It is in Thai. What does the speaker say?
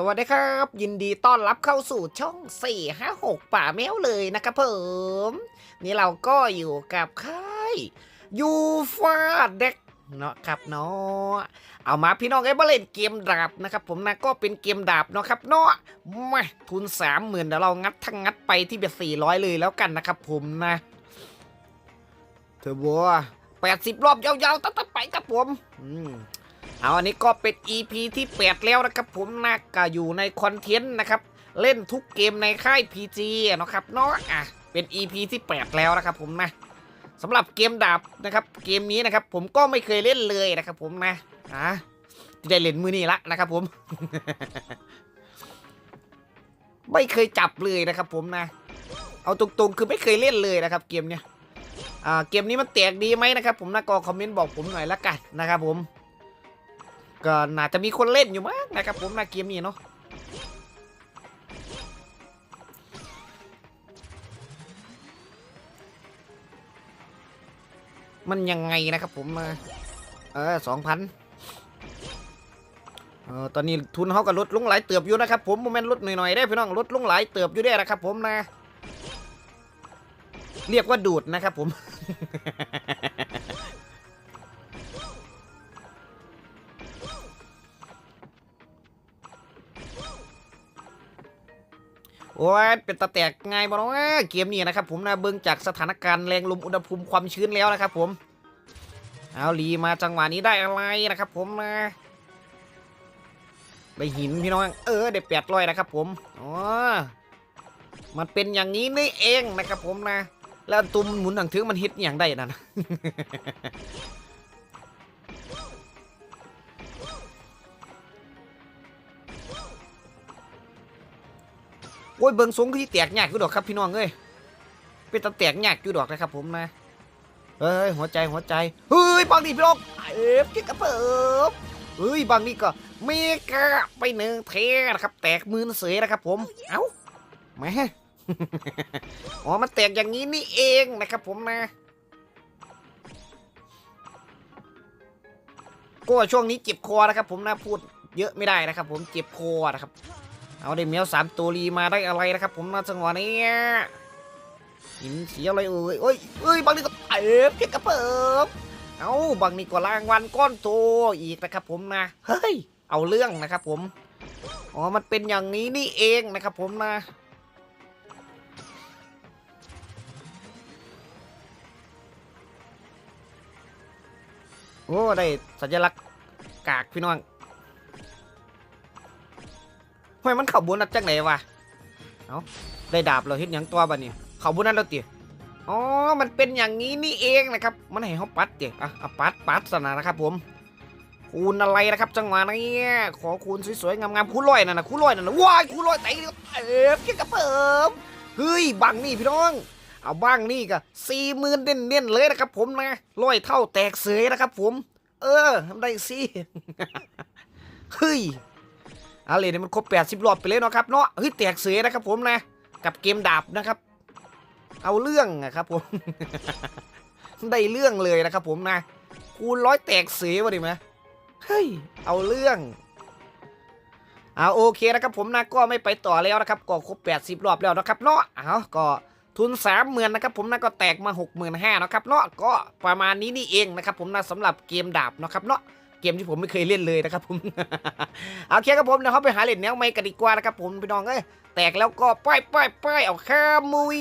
สวัสดีครับ ยินดีต้อนรับเข้าสู่ช่อง 4 5 6 ป่าแมวเลยนะครับผม นี่เราก็อยู่กับค่ายยูฟาเด็กเนาะครับเนาะเอามาพี่น้องไอ้มาเล่นเกมดาบนะครับ ผมนะก็เป็นเกมดาบเนาะครับเนาะมาทุน30,000เดี๋ยวเรางัดทั้งงัดไปที่เบ็ด400เลยแล้วกันนะครับผมนะเธอบัว80รอบยาวๆตั้งๆไปครับผม อืม เอาอันนี้ก็เป็น EP ที่ 8 แล้วนะครับผมนะก็อยู่ในคอนเทนต์นะครับ เล่นทุกเกมในค่าย PG นะครับเนาะอะเป็น EP ที่ 8 แล้วนะครับผมนะสำหรับเกมดาบนะครับ เกมนี้นะครับ ผมก็ไม่เคยเล่นเลยนะครับ ผมนะอะที่ได้เล่นมือนี้ละนะครับ ผม ไม่เคยจับเลยนะครับ ผมนะ เอาตรงๆ คือไม่เคยเล่นเลยนะครับ เกมเนี้ยอ่าเกมนี้มันแตกดีไหมนะครับ ผมนะก็คอมเมนต์บอกผมหน่อยละกันนะครับ ผม ก็น่าจะมีคนเล่นอยู่มั้งนะครับผมนะเกมนี้เนาะมันยังไงนะครับผม เออสองพันเออตอนนี้ทุนเขาก็ลดลงหลายเติบอยู่นะครับผมโมเมนต์ลดหน่อยๆได้พี่น้องลดลงหลายเติบอยู่ได้นะครับผมนะ เรียกว่าดูดนะครับผม โอ้ยเป็นตะแตกไงบ้างเกมนี้นะครับผมนะเบิ่งจากสถานการณ์แรงลมอุณหภูมิความชื้นแล้วนะครับผมเอาลีมาจังหวะนี้ได้อะไรนะครับผมนะได้หินพี่น้องเออได้แปดร้อยนะครับผมอ๋อมันเป็นอย่างนี้นี่เองนะครับผมนะ แล้วตุ่มหมุนหนังถึงมันฮิตอย่างได้นั่น โอ้ยเบิงสูงที่แตกยากอยู่ดอกครับพี่น้องเอ้ยเป็นตะแตกยากอยู่ดอกนะครับผมนะเฮ้ยหัวใจหัวใจเฮ้ยบางนี่พี่น้องเอฟกิ๊กกระเปิบเฮ้ยบางนี่ก็เมกะไปหนึ่งเทนะครับ แตกมือเสยนะครับผมเอ้าแหมอ๋อมันแตกอย่างนี้นี่เองนะครับผมนะก็ช่วงนี้เจ็บคอนะครับผมนะพูดเยอะไม่ได้นะครับผมเจ็บคอนะครับ เอาได้เมียวสามตัวรีมาได้อะไรนะครับ ผมนะจังหวะนี้หินสีอะไรเอ่ยเอ้ยเอ้ยบางนี่ก็เอฟเพียกระเปิบเอาบางนี่ก็รางวัลก้อนโตอีกนะครับ ผมนะเฮ้ยเอาเรื่องนะครับ ผมอ๋อมันเป็นอย่างนี้นี่เองนะครับ ผมนะโอ้ได้สัญลักษณ์กากพี่น้อง ทำไมมันเข่าบุญนัดจังไหนวะเอาได้ดาบเราเห็นย่างตัวบ้านี่เข่าบุญนัดแล้วเตี๋ยอ๋อ มันเป็นอย่างนี้นี่เองนะครับ มันให้เขาปัดเตี๋ยอะเอาปัดปัดสนะนะครับผม คูณอะไรนะครับ จังหวะนี้ขอคูณสวยๆงามๆคูณร้อยนั่นนะคูณร้อยนั่นนะว้ายคูณร้อยไต่เอ๊บเกี่ยกระเปิมเฮ้ยบังนี่พี่น้อง เอาบ้างนี่ก็สี่หมื่นเน้นๆเลยนะครับ ผมนะร้อยเท่าแตกเสยนะครับ ผม เออทำได้สิเฮ้ย อาเลยเนี่ยมันครบ80รอบไปเลยเนาะครับเนาะเฮ้ยแตกเสือนะครับผมนะกับเกมดาบนะครับ เอาเรื่องอะครับผม ได้เรื่องเลยนะครับผมนะคูณร้อยแตกเสือวะดิมะเฮ้ยเอาเรื่องเอาโอเคนะครับผมนะก็ไม่ไปต่อแล้วนะครับก็ครบ80รอบแล้วนะครับเนาะเอาก็ทุน3 0,000นะครับผมนะก็แตกมา65,000นะครับเนาะก็ประมาณนี้นี่เองนะครับผมนะสำหรับเกมดาบนะครับเนาะ เกมที่ผมไม่เคยเล่นเลยนะครับผม เอเคครับผมเดี๋ยวเขาไปหาเล่นแนวไม่กันดีกว่านะครับผมไปน้องเอ้ยแตกแล้วก็ป้ายป้ายป้ายเอาข้ามมุย